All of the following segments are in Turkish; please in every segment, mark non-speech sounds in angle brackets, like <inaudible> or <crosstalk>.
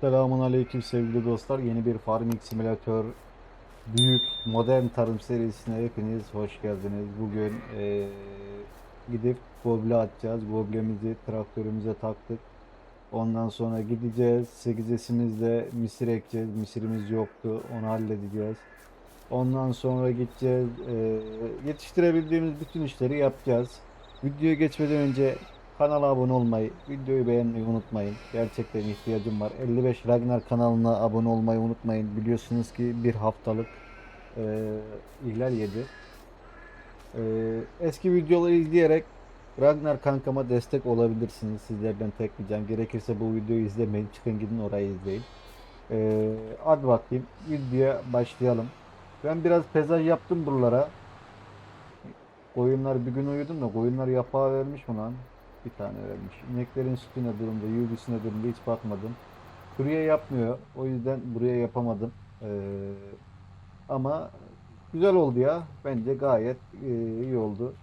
Selamun Aleyküm sevgili dostlar. Yeni bir Farming Simülatör Büyük Modern Tarım serisine hepiniz hoş geldiniz. Bugün eee, gidip goble atacağız. Goblemizi traktörümüze taktık. Ondan sonra gideceğiz. 8S'imizle misir ekeceğiz. Misirimiz yoktu. Onu halledeceğiz. Ondan sonra gideceğiz. eee, yetiştirebildiğimiz bütün işleri yapacağız. Videoya geçmeden önce Kanala abone olmayı, videoyu beğenmeyi unutmayın. Gerçekten ihtiyacım var. 55 Ragnar kanalına abone olmayı unutmayın. Biliyorsunuz ki bir haftalık eee ihlal yedi. Eee, eski videoları izleyerek Ragnar kankama destek olabilirsiniz. Sizlerden tek ricam. Gerekirse bu videoyu izlemeyin. Çıkın gidin orayı izleyin. Eee hadi bakayım. Videoya başlayalım. Ben biraz pezaj yaptım buralara. Koyunlar bir gün uyudum da koyunlar yapağı vermiş mi lan? Bir tane vermiş. İneklerin sütüne durumda, yürüsüne durumda hiç bakmadım. Buraya yapmıyor. O yüzden buraya yapamadım. Ee, ama güzel oldu ya. Bence gayet e, iyi oldu.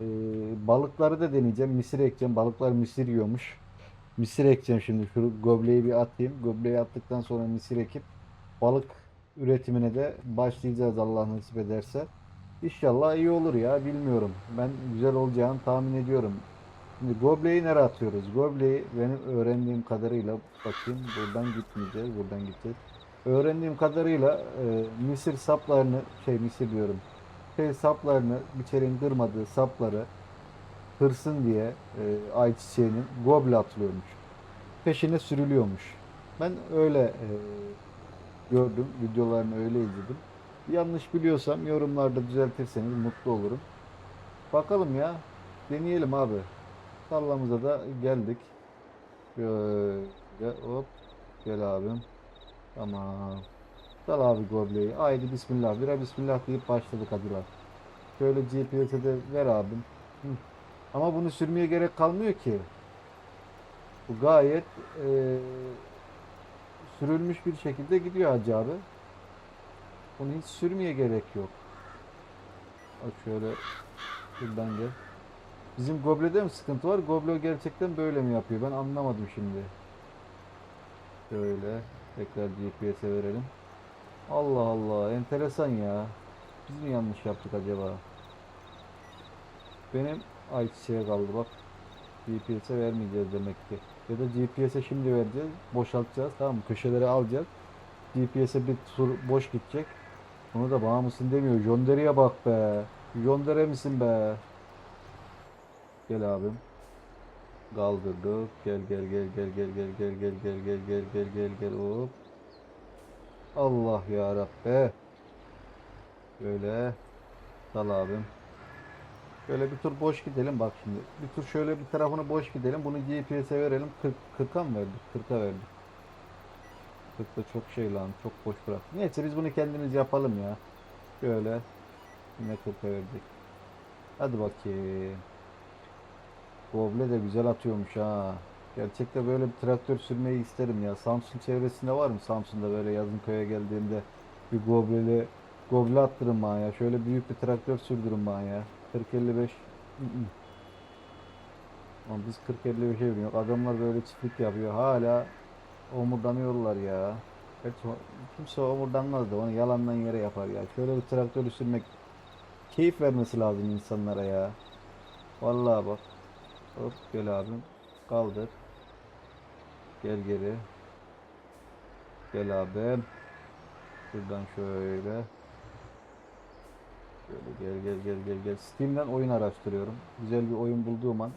Ee, balıkları da deneyeceğim. Misir ekeceğim. Balıklar misir yiyormuş. Misir ekeceğim şimdi. Şu gobleyi bir atayım. Gobleyi attıktan sonra misir ekip balık üretimine de başlayacağız Allah nasip ederse. İnşallah iyi olur ya bilmiyorum. Ben güzel olacağını tahmin ediyorum. Şimdi Goble'yi nereye atıyoruz? Goble'yi benim öğrendiğim kadarıyla bakayım buradan gitmeyeceğiz buradan gideceğiz. Öğrendiğim kadarıyla e, misir saplarını şey misir diyorum. Şey saplarını biçerin kırmadığı sapları kırsın diye e, ayçiçeğinin Goble atılıyormuş. Peşine sürülüyormuş. Ben öyle e, gördüm. Videolarını öyle izledim. Yanlış biliyorsam yorumlarda düzeltirseniz mutlu olurum. Bakalım ya. Deneyelim abi. Tarlamıza da geldik. Şöyle hop. Gel abim. Tamam. Dal abi gobleyi. Haydi bismillah. Bira bismillah deyip başladık hadi lan. Şöyle GPS'e de ver abim. Hı. Ama bunu sürmeye gerek kalmıyor ki. Bu gayet eee, sürülmüş bir şekilde gidiyor hacı abi. Bunu hiç sürmeye gerek yok. Bak şöyle şuradan gel. Bizim Goble'de mi sıkıntı var? Goble gerçekten böyle mi yapıyor? Ben anlamadım şimdi. Şöyle tekrar GPS'e verelim. Allah Allah enteresan ya. Biz mi yanlış yaptık acaba? Benim ayçiçeğe kaldı bak. GPS'e vermeyeceğiz demek ki. Ya da GPS'e şimdi vereceğiz. Boşaltacağız tamam mı? Köşeleri alacağız. GPS'e bir tur boş gidecek. Onu da bana mısın demiyor. Jondere'ye bak be. Jondere misin be? Gel abim. Kaldırdık. Gel gel gel gel gel gel gel gel gel gel gel gel gel gel hop. Allah ya Rabbi. Böyle. Dal abim. Şöyle bir tur boş gidelim bak şimdi. Bir tur şöyle bir tarafını boş gidelim. Bunu GPS'e verelim. 40 40'a mı verdik? 40'a verdik. 40 da çok şey lan. Çok boş bırak. Neyse biz bunu kendimiz yapalım ya. Şöyle. Yine 40'a verdik. Hadi bakayım. Goble de güzel atıyormuş ha. Gerçekten böyle bir traktör sürmeyi isterim ya. Samsun çevresinde var mı? Samsun'da böyle yazın köye geldiğimde bir gobleli goble attırın bana ya. Şöyle büyük bir traktör sürdürün bana ya. 40-55 ı-ı. Ama biz 40-55'e biniyor. Adamlar böyle çiftlik yapıyor. Hala omurdanıyorlar ya. O- kimse omurdanmaz da onu yalandan yere yapar ya. Şöyle bir traktörü sürmek keyif vermesi lazım insanlara ya. Vallahi bak. Hop gel abim. Kaldır. Gel geri. Gel abim. Şuradan şöyle. Şöyle gel gel gel gel gel. Steam'den oyun araştırıyorum. Güzel bir oyun bulduğum an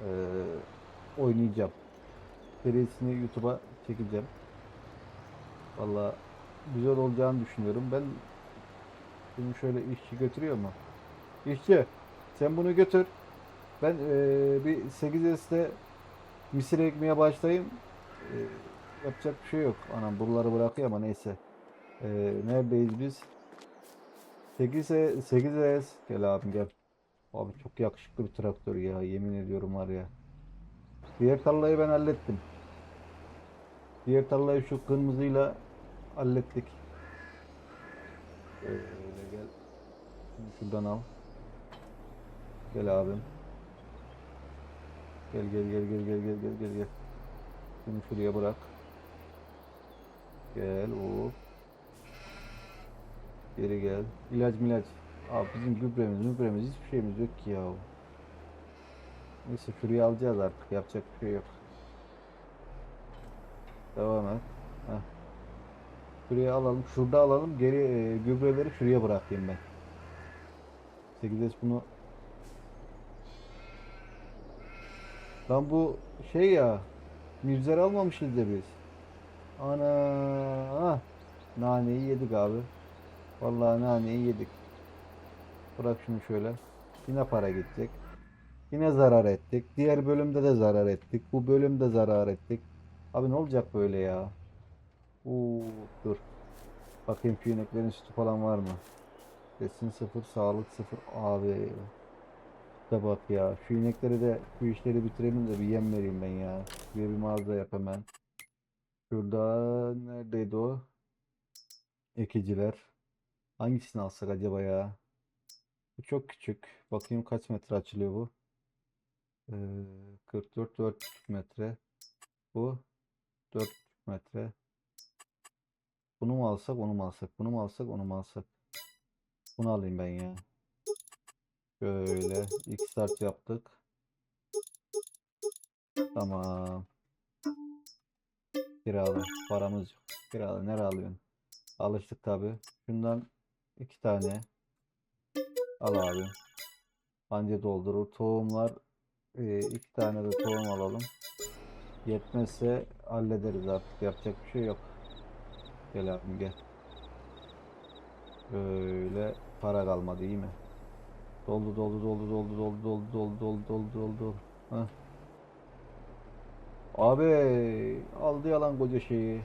eee, oynayacağım. Serisini YouTube'a çekeceğim. Vallahi güzel olacağını düşünüyorum. Ben bunu şöyle işçi götürüyor mu? İşçi sen bunu götür. Ben eee, bir 8S'te misir ekmeye başlayayım. Eee, yapacak bir şey yok. Anam buraları bırakıyor ama neyse. Eee, neredeyiz biz? 8S, 8S. Gel abim gel. Abi çok yakışıklı bir traktör ya. Yemin ediyorum var ya. Diğer tarlayı ben hallettim. Diğer tarlayı şu kırmızıyla hallettik. Şöyle gel. Şuradan al. Gel abim. Gel gel gel gel gel gel gel gel gel. Bunu şuraya bırak. Gel o. Geri gel. İlaç milaç. Abi bizim gübremiz, gübremiz hiçbir şeyimiz yok ki ya. Neyse şurayı alacağız artık. Yapacak bir şey yok. Devam et. Heh. Şuraya alalım. Şurada alalım. Geri e, gübreleri şuraya bırakayım ben. 8S bunu Lan bu şey ya Mirzer almamışız da biz. Ana ah, naneyi yedik abi. Vallahi naneyi yedik. Bırak şunu şöyle. Yine para gidecek. Yine zarar ettik. Diğer bölümde de zarar ettik. Bu bölümde zarar ettik. Abi ne olacak böyle ya? Uuu dur. Bakayım şu ineklerin sütü falan var mı? Besin sıfır, sağlık sıfır. Abi. Da bak ya. Şu inekleri de şu işleri bitirelim de bir yem vereyim ben ya. Bir bir mağaza yap hemen. Şurada neredeydi o? Ekiciler. Hangisini alsak acaba ya? Bu çok küçük. Bakayım kaç metre açılıyor bu? Ee, 44 4 metre. Bu 4 metre. Bunu mu alsak, onu mu alsak? Bunu mu alsak, onu mu alsak? Bunu alayım ben ya. Şöyle ilk start yaptık. Tamam. Kirala. Paramız yok. Kirala. Nereye alıyorsun? Alıştık tabi. Şundan iki tane. Al abi. Anca doldurur. Tohumlar e, iki tane de tohum alalım. Yetmezse hallederiz artık. Yapacak bir şey yok. Gel abim gel. Böyle para kalmadı iyi mi? Doldu doldu doldu doldu doldu doldu doldu doldu doldu doldu. Abi aldı yalan koca şeyi.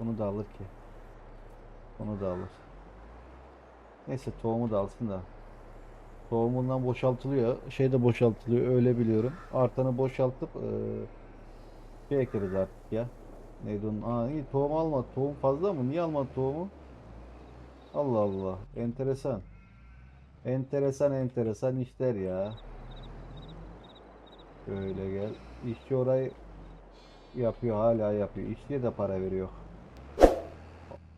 Bunu da alır ki. Bunu da alır. Neyse tohumu da alsın da. Tohumundan boşaltılıyor. Şey de boşaltılıyor öyle biliyorum. Artanı boşaltıp eee şey ekeriz artık ya. Neydi onun? Aa iyi tohum alma. Tohum fazla mı? Niye alma tohumu? Allah Allah. Enteresan. Enteresan enteresan işler ya. Şöyle gel. İşçi orayı yapıyor hala yapıyor. İşçiye de para veriyor.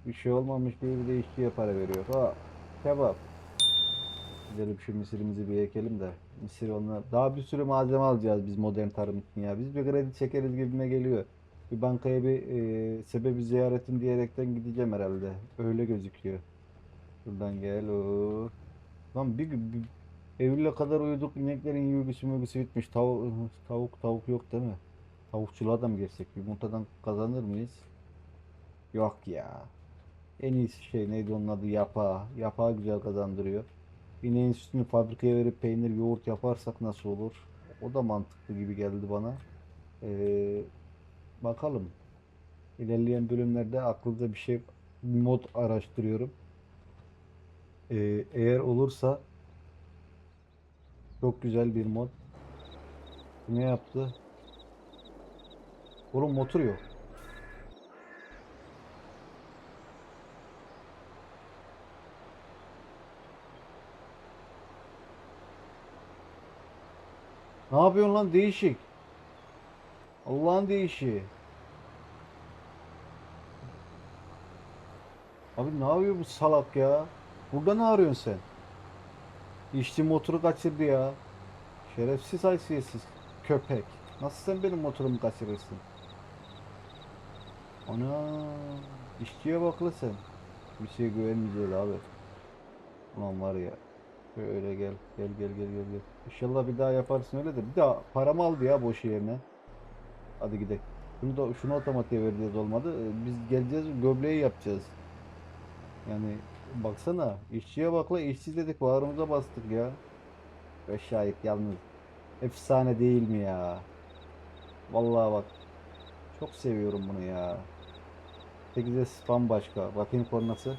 Bir şey olmamış diye bir de işçiye para veriyor. Ha kebap. Gidelim şu mısırımızı bir ekelim de. Mısır onlar. Daha bir sürü malzeme alacağız biz modern tarım için ya. Biz bir kredi çekeriz gibime geliyor. Bir bankaya bir e, sebebi ziyaretim diyerekten gideceğim herhalde. Öyle gözüküyor. Şuradan gel. Oo. Lan bir, bir Eylül'e kadar uyuduk. ineklerin yürüyüşü mügüsü bitmiş. Tavuk, tavuk tavuk yok değil mi? Tavukçuluğa da mı girsek? Yumurtadan kazanır mıyız? Yok ya. En iyisi şey neydi onun adı? Yapa. Yapa güzel kazandırıyor. İneğin sütünü fabrikaya verip peynir, yoğurt yaparsak nasıl olur? O da mantıklı gibi geldi bana. Ee, bakalım. İlerleyen bölümlerde aklımda bir şey bir mod araştırıyorum. Ee, eğer olursa çok güzel bir mod. Ne yaptı? Oğlum motor yok. Ne yapıyorsun lan değişik? Allah'ın değişiği. Abi ne yapıyor bu salak ya? Burada ne arıyorsun sen? İşçi motoru kaçırdı ya. Şerefsiz haysiyetsiz köpek. Nasıl sen benim motorumu kaçırırsın? Ana işçiye bak la sen. Bir şey güvenmeyeceğiz abi. Ulan var ya. Şöyle gel. Gel gel gel gel gel. İnşallah bir daha yaparsın öyle de. Bir daha paramı aldı ya boş yerine. Hadi gidelim. Şunu da şunu otomatiğe vereceğiz olmadı. Biz geleceğiz göbleği yapacağız. Yani baksana işçiye bak la işçi dedik bağrımıza bastık ya. Ve şahit yalnız. Efsane değil mi ya? Vallahi bak. Çok seviyorum bunu ya. 8'e spam başka. Bakayım kornası.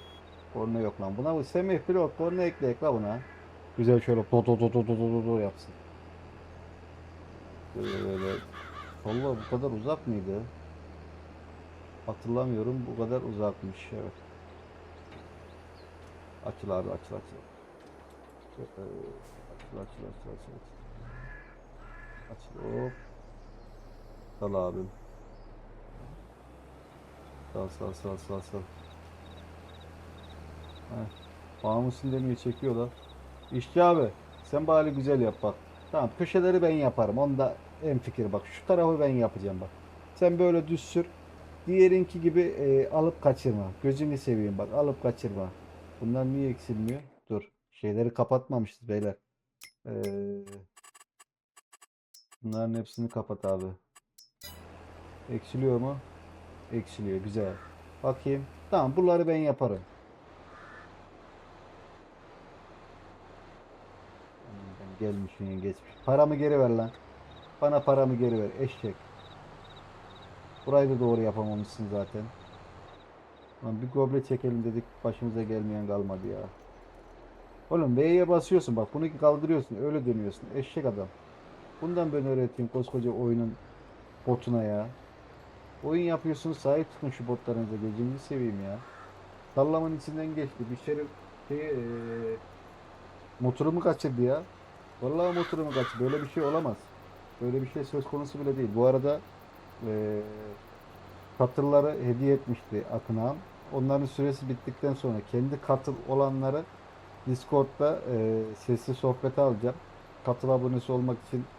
Korna yok lan. Buna bu Semih pilot korna ekleyek la buna. Güzel şöyle do do do do do do do yapsın. Böyle böyle. Valla bu kadar uzak mıydı? Hatırlamıyorum. Bu kadar uzakmış. Evet. Açıl abi açıl açıl. Ee, Açıl açıl açıl açıl. Açıl hop. Dal abim. Sal sal sal sal sal. Bağımlısın demeye çekiyorlar. İşçi abi sen bari güzel yap bak. Tamam köşeleri ben yaparım. Onda en fikir bak. Şu tarafı ben yapacağım bak. Sen böyle düz sür. Diğerinki gibi e, alıp kaçırma. Gözünü seveyim bak alıp kaçırma. Bunlar niye eksilmiyor? Dur. Şeyleri kapatmamışız beyler. Ee, bunların hepsini kapat abi. Eksiliyor mu? Eksiliyor. Güzel. Bakayım. Tamam bunları ben yaparım. Gelmiş yine geçmiş. Paramı geri ver lan. Bana paramı geri ver. Eşek. Burayı da doğru yapamamışsın zaten. Lan bir goble çekelim dedik. Başımıza gelmeyen kalmadı ya. Oğlum V'ye basıyorsun bak. Bunu kaldırıyorsun. Öyle dönüyorsun. Eşek adam. Bundan ben öğreteyim koskoca oyunun botuna ya. Oyun yapıyorsunuz sahip çıkın şu botlarınıza gözünüzü seveyim ya. Sallamanın içinden geçti. Bir şerif şey, eee, motorumu kaçırdı ya. Vallahi motorumu kaçırdı. Böyle bir şey olamaz. Böyle bir şey söz konusu bile değil. Bu arada eee katılları hediye etmişti Akın ağam. Onların süresi bittikten sonra kendi katıl olanları Discord'da eee sesli sohbete alacağım. Katıl abonesi olmak için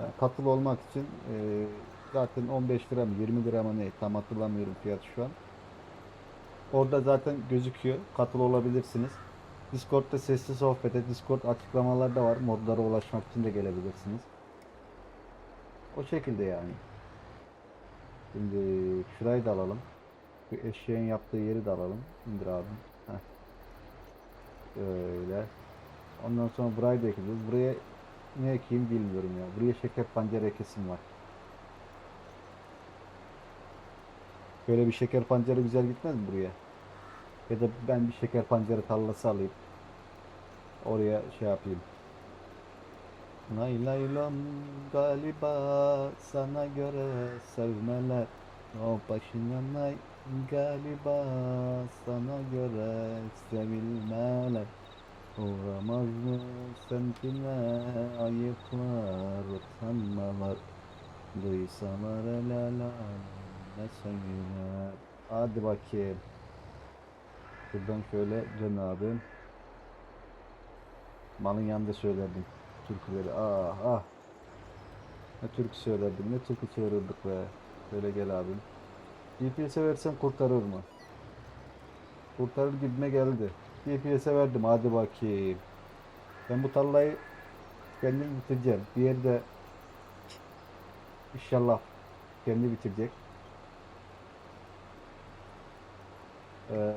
yani katıl olmak için eee, zaten 15 lira mı 20 lira mı ne tam hatırlamıyorum fiyatı şu an. Orada zaten gözüküyor. Katıl olabilirsiniz. Discord'da sesli sohbete, Discord açıklamalarda var. Modlara ulaşmak için de gelebilirsiniz. O şekilde yani. Şimdi şurayı da alalım. Şu eşeğin yaptığı yeri de alalım. İndir abi. Heh. Öyle. Ondan sonra burayı da ekleyeceğiz. Buraya ne ekeyim bilmiyorum ya. Buraya şeker pancarı ekesim var. Böyle bir şeker pancarı güzel gitmez mi buraya? Ya da ben bir şeker pancarı tarlası alayım. Oraya şey yapayım. Lam galiba sana göre sevmeler O başına nay galiba sana göre sevilmeler. Uğramaz mı semtine ayıplar utanmalar? Duysalar el alem ne söyler Hadi bakayım. Şuradan şöyle dön abi. Malın yanında söylerdim türküleri. Ah ah. Ne türkü söylerdim ne türkü çığırırdık be. Şöyle gel abim GPS'e versem kurtarır mı? Kurtarır gibime geldi. GPS'e verdim hadi bakayım. Ben bu tarlayı kendim bitireceğim. Bir yerde İnşallah kendi bitirecek. Ee,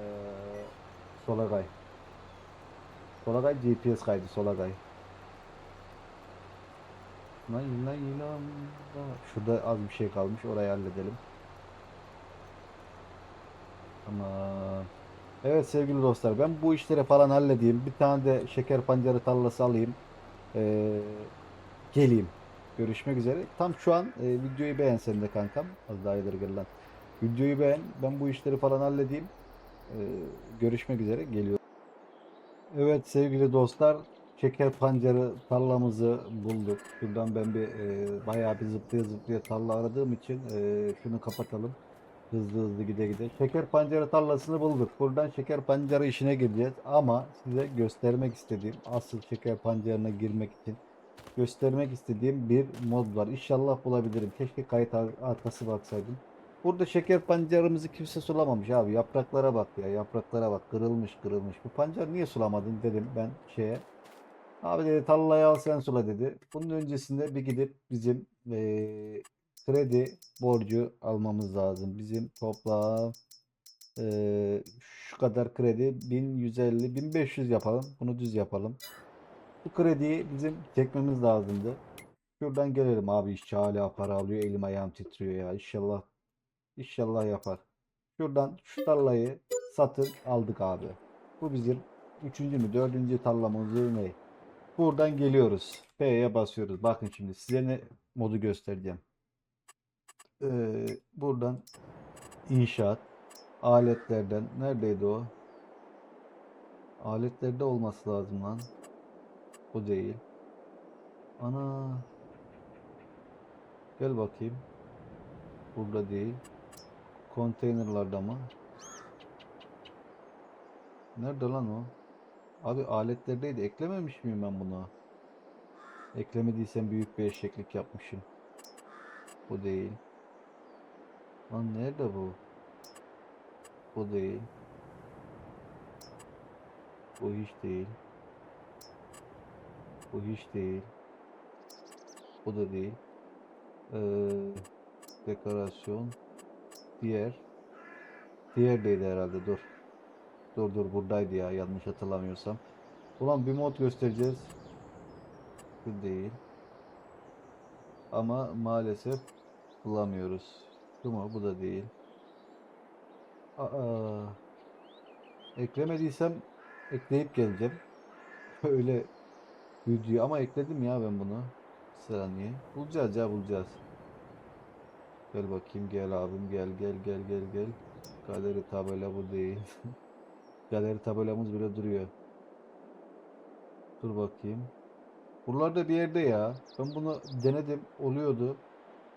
Solagay Solagay GPS kaydı Solagay. Şurada az bir şey kalmış orayı halledelim Tamam. Evet sevgili dostlar ben bu işleri falan halledeyim. Bir tane de şeker pancarı tarlası alayım. Ee, geleyim. Görüşmek üzere. Tam şu an e, videoyu beğen sen de kankam. Az daha ileri lan. Videoyu beğen. Ben bu işleri falan halledeyim. Ee, görüşmek üzere. Geliyorum. Evet sevgili dostlar şeker pancarı tarlamızı bulduk. Şuradan ben bir e, bayağı bir zıplaya zıplaya tarla aradığım için e, şunu kapatalım. Hızlı hızlı gide gide. Şeker pancarı tarlasını bulduk. Buradan şeker pancarı işine gireceğiz. Ama size göstermek istediğim asıl şeker pancarına girmek için göstermek istediğim bir mod var. İnşallah bulabilirim. Keşke kayıt ar- arkası baksaydım. Burada şeker pancarımızı kimse sulamamış abi. Yapraklara bak ya. Yapraklara bak. Kırılmış kırılmış. Bu pancar niye sulamadın dedim ben şeye. Abi dedi tarlayı al sen sula dedi. Bunun öncesinde bir gidip bizim eee, kredi borcu almamız lazım. Bizim toplam eee, şu kadar kredi 1150 1500 yapalım. Bunu düz yapalım. Bu krediyi bizim çekmemiz lazımdı. Şuradan gelelim abi işçi hala para alıyor. Elim ayağım titriyor ya. İnşallah İnşallah yapar. Şuradan şu tarlayı satın aldık abi. Bu bizim üçüncü mü dördüncü tarlamızı ne? Buradan geliyoruz. P'ye basıyoruz. Bakın şimdi size ne modu göstereceğim. Ee, buradan inşaat aletlerden neredeydi o? Aletlerde olması lazım lan. Bu değil. Ana. Gel bakayım. Burada değil. Konteynerlarda mı? Nerede lan o? Abi aletlerdeydi. Eklememiş miyim ben bunu? Eklemediysem büyük bir eşeklik yapmışım. Bu değil. Lan nerede bu? Bu değil. Bu hiç değil. Bu hiç değil. Bu da değil. Ee, dekorasyon. Diğer. Diğerdeydi herhalde. Dur. Dur dur buradaydı ya yanlış hatırlamıyorsam. Ulan bir mod göstereceğiz. Bu değil. Ama maalesef bulamıyoruz. Bu mu? Bu da değil. Aa, eklemediysem ekleyip geleceğim. <laughs> Öyle video ama ekledim ya ben bunu. Bir saniye. Bulacağız ya bulacağız. Gel bakayım gel abim gel gel gel gel gel. Galeri tabela bu değil. <laughs> Galeri tabelamız bile duruyor. Dur bakayım. Buralarda bir yerde ya. Ben bunu denedim. Oluyordu.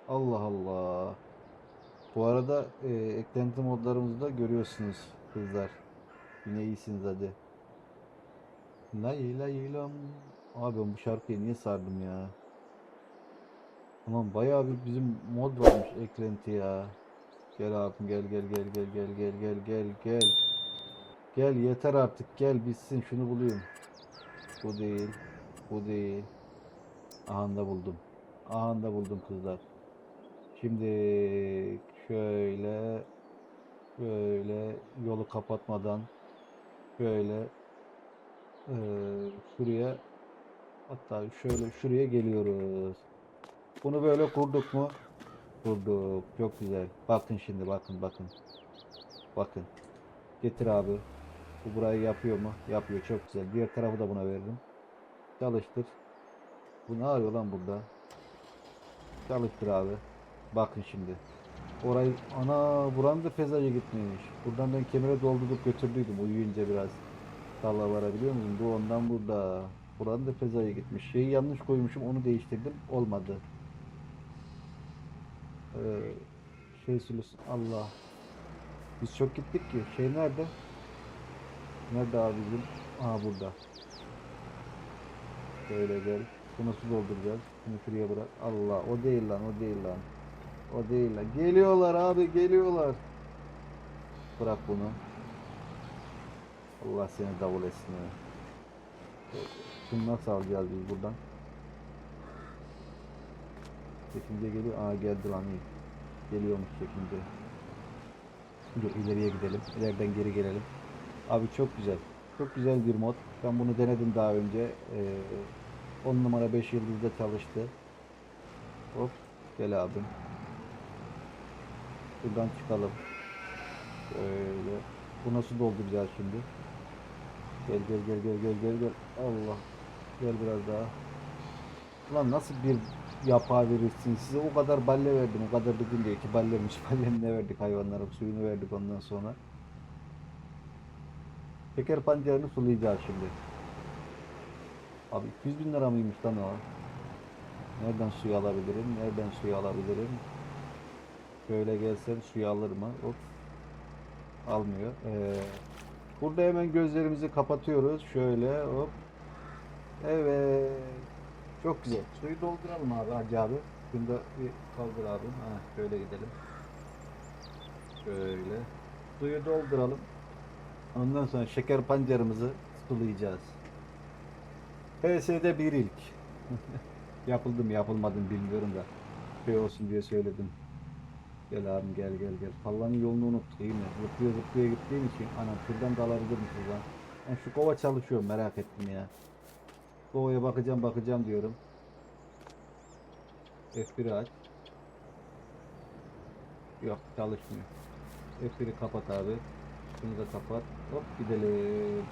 Allah Allah. Bu arada e, eklenti modlarımızı da görüyorsunuz kızlar. Yine iyisiniz hadi. Lay lay lam. Abi ben bu şarkıyı niye sardım ya? Ulan bayağı bir bizim mod varmış eklenti ya. Gel abim gel gel gel gel gel gel gel gel gel. Gel yeter artık gel bitsin şunu bulayım. Bu değil. Bu değil. Ahanda buldum. Ahanda buldum kızlar. Şimdi şöyle böyle yolu kapatmadan şöyle eee, şuraya hatta şöyle şuraya geliyoruz. Bunu böyle kurduk mu? Kurduk. Çok güzel. Bakın şimdi bakın bakın. Bakın. Getir abi. Bu burayı yapıyor mu? Yapıyor. Çok güzel. Diğer tarafı da buna veririm. Çalıştır. Bu ne arıyor lan burada? Çalıştır abi. Bakın şimdi. Orayı ana buranın da pezaja gitmiş. Buradan ben kemere doldurup götürdüydüm uyuyunca biraz. Tarlalara biliyor musun? Bu ondan burada. Buranın da pezaja gitmiş. Şeyi yanlış koymuşum onu değiştirdim. Olmadı. Ee, şey sülüsü. Allah. Biz çok gittik ki. Şey nerede? Nerede abi bizim? Burada. Böyle gel. Bunu su dolduracağız. Bunu şuraya bırak. Allah o değil lan o değil lan. O değil. Geliyorlar abi geliyorlar. Bırak bunu. Allah seni davul etsin. Şunu nasıl alacağız biz buradan? Çekince geliyor. Aa geldi lan iyi. Geliyormuş çekince. Dur ileriye gidelim. İleriden geri gelelim. Abi çok güzel. Çok güzel bir mod. Ben bunu denedim daha önce. Ee, 10 numara 5 yıldızda çalıştı. Hop. Gel abim. Buradan çıkalım. Böyle. Bu nasıl dolduracağız şimdi? Gel gel gel gel gel gel gel. Allah. Gel biraz daha. Ulan nasıl bir yapağı verirsin size o kadar balle verdim o kadar dedim diyor ki ballemiş <laughs> ballerini ne verdik hayvanlara suyunu verdik ondan sonra şeker pancarını sulayacağız şimdi abi 200 bin lira mıymış lan o nereden suyu alabilirim nereden suyu alabilirim şöyle gelsem suyu alır mı hop almıyor Ee, burada hemen gözlerimizi kapatıyoruz şöyle hop evet çok güzel. Suyu dolduralım abi Hacı abi. Şunu da bir kaldır abi. Ha, şöyle gidelim. Şöyle. Suyu dolduralım. Ondan sonra şeker pancarımızı sulayacağız. PS'de bir ilk. <laughs> Yapıldı mı yapılmadı mı bilmiyorum da. Şey olsun diye söyledim. Gel abim gel gel gel. Pallanın yolunu unuttuk iyi mi? Zıplıyor zıplıyor gittiğim için. Anam şuradan da alabilirim şuradan. Ben şu kova çalışıyorum merak ettim ya. Kovaya bakacağım bakacağım diyorum. F1'i aç. Yok çalışmıyor. F1'i kapat abi. Şunu da kapat. Hop gidelim.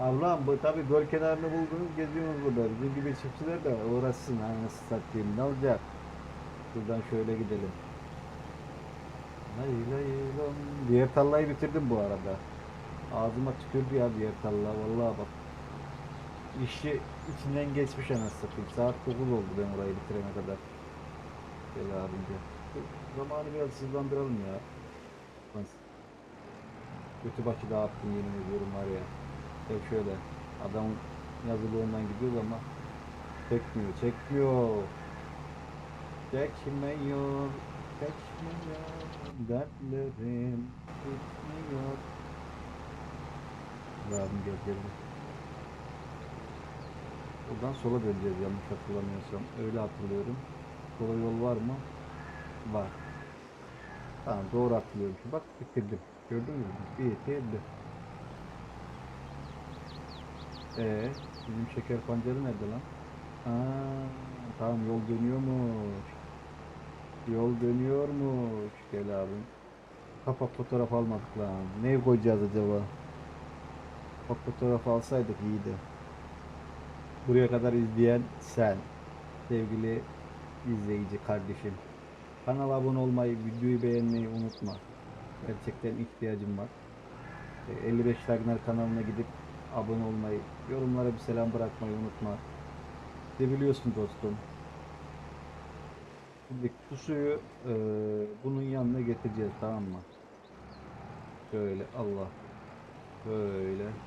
Allah'ım bu tabi göl kenarını buldunuz geziyorsunuz burada. Bizim gibi çiftçiler de uğraşsın. Hani nasıl satayım ne olacak? Buradan şöyle gidelim. Lay lay. Diğer tarlayı bitirdim bu arada. Ağzıma tükürdü ya diğer tarla. Vallahi bak. İşçi içinden geçmiş anasını satayım. Saat 9 oldu ben orayı bitirene kadar. Gel. Şu Zamanı biraz hızlandıralım ya. Kötü başı dağıttım yemin ediyorum var ya. Hep şöyle. Adam yazılığından gidiyoruz ama çekmiyor, çekmiyor. Çekmiyor, çekmiyor. Dertlerim bitmiyor. Yardım gel. Buradan sola döneceğiz yanlış hatırlamıyorsam. Öyle hatırlıyorum. Sola yol var mı? Var. Tamam doğru hatırlıyorum. Bak bitirdim. Gördün mü? Bitirdim. Ee, bizim şeker pancarı nerede lan? Aa, tamam yol dönüyormuş. Yol dönüyormuş. Gel abim. Kapak fotoğraf almadık lan. Ne koyacağız acaba? Kapak fotoğraf alsaydık iyiydi. Buraya kadar izleyen sen. Sevgili izleyici kardeşim. Kanala abone olmayı, videoyu beğenmeyi unutma. Gerçekten ihtiyacım var. E, 55 Ragnar kanalına gidip abone olmayı, yorumlara bir selam bırakmayı unutma. Seviliyorsun dostum. Şimdi bu suyu e, bunun yanına getireceğiz tamam mı? Şöyle Allah. Böyle.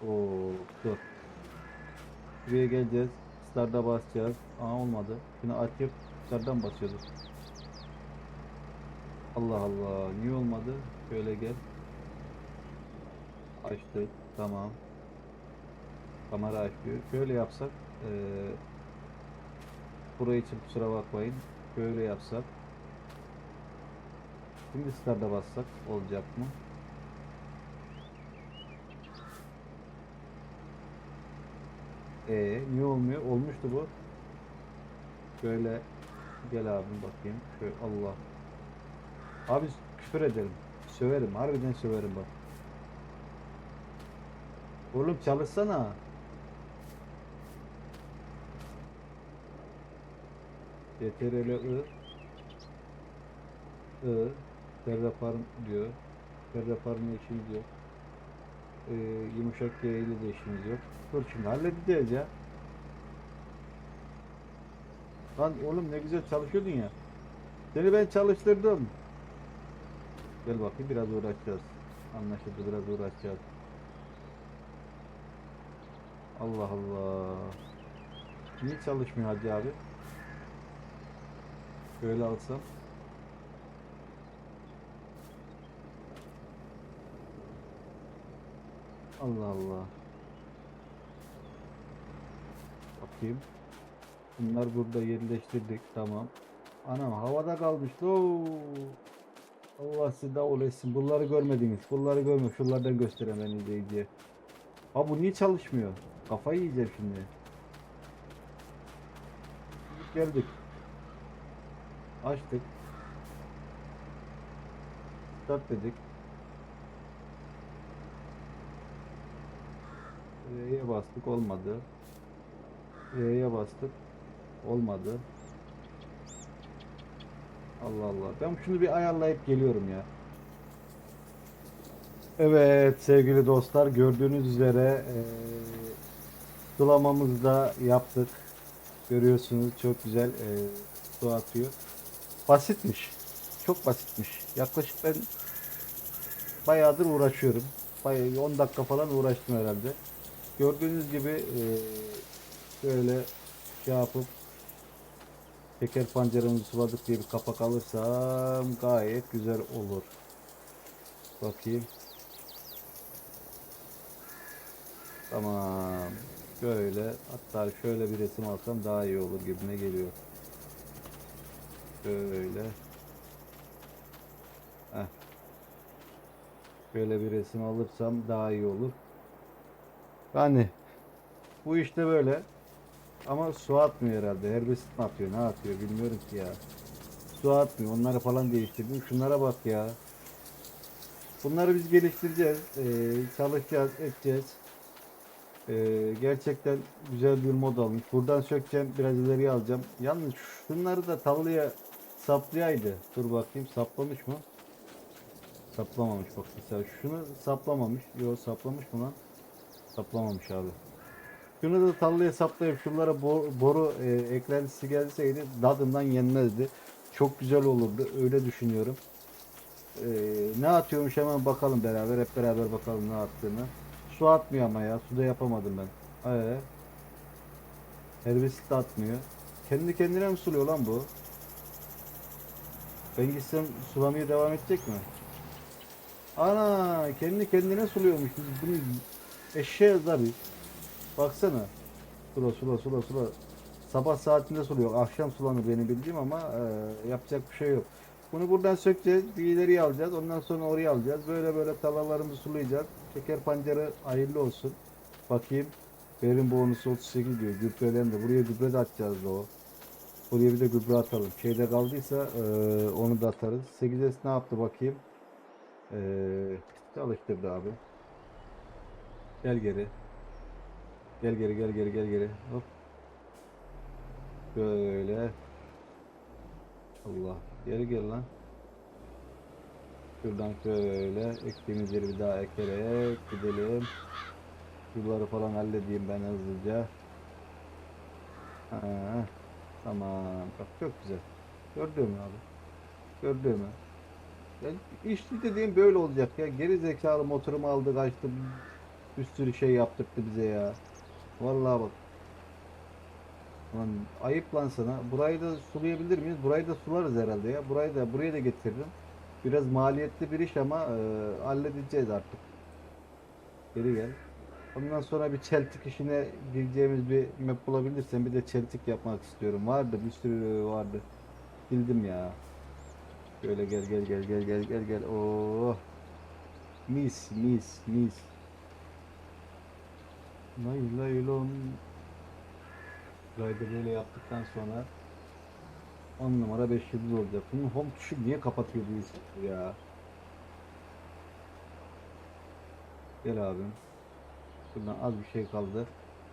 Oo, dur. Buraya geleceğiz. Start'a basacağız. Aa olmadı. Şunu açıp start'tan basıyorduk. Allah Allah. Niye olmadı? Şöyle gel. Açtık. Tamam. Kamera açıyor. Şöyle yapsak. eee burayı için kusura bakmayın. Şöyle yapsak. Şimdi start'a bassak olacak mı? Ee, niye olmuyor? Olmuştu bu. Şöyle gel abim bakayım. Şöyle Allah. Abi küfür ederim. Söverim. Harbiden söverim bak. Oğlum çalışsana. CTRL I I Terraform diyor. Terraform'la işimiz yok. Ee, yumuşak G ile de işimiz yok. Dur şimdi halledeceğiz ya. Lan oğlum ne güzel çalışıyordun ya. Seni ben çalıştırdım. Gel bakayım biraz uğraşacağız. Anlaşıldı biraz uğraşacağız. Allah Allah. Niye çalışmıyor Hacı abi? Şöyle alsam. Allah Allah. Bakayım. Bunlar burada yerleştirdik. Tamam. Anam havada kalmış. Oo. Allah size davul etsin. Bunları görmediniz. Bunları görmüyor. Şunlardan göstereyim ben izleyiciye. Ha bu niye çalışmıyor? Kafayı yiyeceğim şimdi. Geldik. Açtık. Start dedik. R'ye bastık olmadı. R'ye bastık. Olmadı. Allah Allah. Ben şunu bir ayarlayıp geliyorum ya. Evet sevgili dostlar gördüğünüz üzere sulamamızı da yaptık. Görüyorsunuz çok güzel eee su atıyor. Basitmiş. Çok basitmiş. Yaklaşık ben bayağıdır uğraşıyorum. Bayağı 10 dakika falan uğraştım herhalde. Gördüğünüz gibi eee şöyle şey yapıp şeker pancarımızı suladık diye bir kapak alırsam gayet güzel olur. Bakayım. Tamam. Şöyle hatta şöyle bir resim alsam daha iyi olur gibime geliyor. Şöyle. Heh. Şöyle bir resim alırsam daha iyi olur. Yani bu işte böyle. Ama su atmıyor herhalde. Herbesit mi atıyor? Ne atıyor? Bilmiyorum ki ya. Su atmıyor. Onları falan değiştirdim. Şunlara bak ya. Bunları biz geliştireceğiz. Ee, çalışacağız, edeceğiz. Ee, gerçekten güzel bir mod almış. Buradan sökeceğim, biraz ileriye alacağım. Yalnız şunları da tavlıya saplayaydı. Dur bakayım, saplamış mı? Saplamamış bak mesela. Şunu saplamamış. Yok saplamış mı lan? Saplamamış abi. Şunu da tavlıya saplayıp şunlara bo- boru e, eklentisi gelseydi dadından yenmezdi. Çok güzel olurdu. Öyle düşünüyorum. Ee, ne atıyormuş hemen bakalım beraber. Hep beraber bakalım ne attığını. Su atmıyor ama ya. Suda yapamadım ben. Ee, herbisit atmıyor. Kendi kendine mi suluyor lan bu? Ben gitsem sulamaya devam edecek mi? Ana kendi kendine suluyormuş. Biz bunu eşeğiz abi. Baksana. Sula sula sula sula. Sabah saatinde suluyor. Akşam sulanır benim bildiğim ama e, yapacak bir şey yok. Bunu buradan sökeceğiz. Bir alacağız. Ondan sonra oraya alacağız. Böyle böyle tarlalarımızı sulayacağız. Şeker pancarı hayırlı olsun. Bakayım. Verim bonusu 38 diyor. Gübrelerini de. Buraya gübre de atacağız da o. Buraya bir de gübre atalım. Şeyde kaldıysa e, onu da atarız. 8S ne yaptı bakayım. E, çalıştırdı abi. Gel geri. Gel geri gel geri gel geri. Hop. Böyle. Allah. Geri gel lan. Şuradan şöyle ektiğimiz yeri bir daha ekerek gidelim. Şuraları falan halledeyim ben hızlıca. Ha, tamam. Bak çok güzel. Gördün mü abi? Gördün mü? Ya işli dediğim böyle olacak ya. Geri zekalı motorumu aldı kaçtı. Bir sürü şey yaptırdı bize ya. Vallahi bak. Lan ayıp lan sana. Burayı da sulayabilir miyiz? Burayı da sularız herhalde ya. Burayı da buraya da getiririm. Biraz maliyetli bir iş ama e, halledeceğiz artık. Geri gel. Ondan sonra bir çeltik işine gireceğimiz bir map bulabilirsen bir de çeltik yapmak istiyorum. Vardı bir sürü vardı. Bildim ya. Şöyle gel gel gel gel gel gel gel. Oo. Mis mis mis. Lay lay lon. Da böyle yaptıktan sonra 10 numara 5 yıldız olacak. Bunun home tuşu niye kapatıyor ya? Gel abim. Şuradan az bir şey kaldı.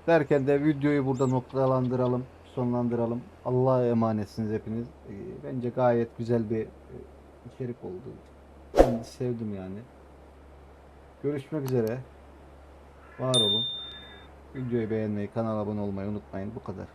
Derken de videoyu burada noktalandıralım, sonlandıralım. Allah'a emanetsiniz hepiniz. Ee, Bence gayet güzel bir e, içerik oldu. Ben sevdim yani. Görüşmek üzere. Var olun. Videoyu beğenmeyi, kanala abone olmayı unutmayın. Bu kadar.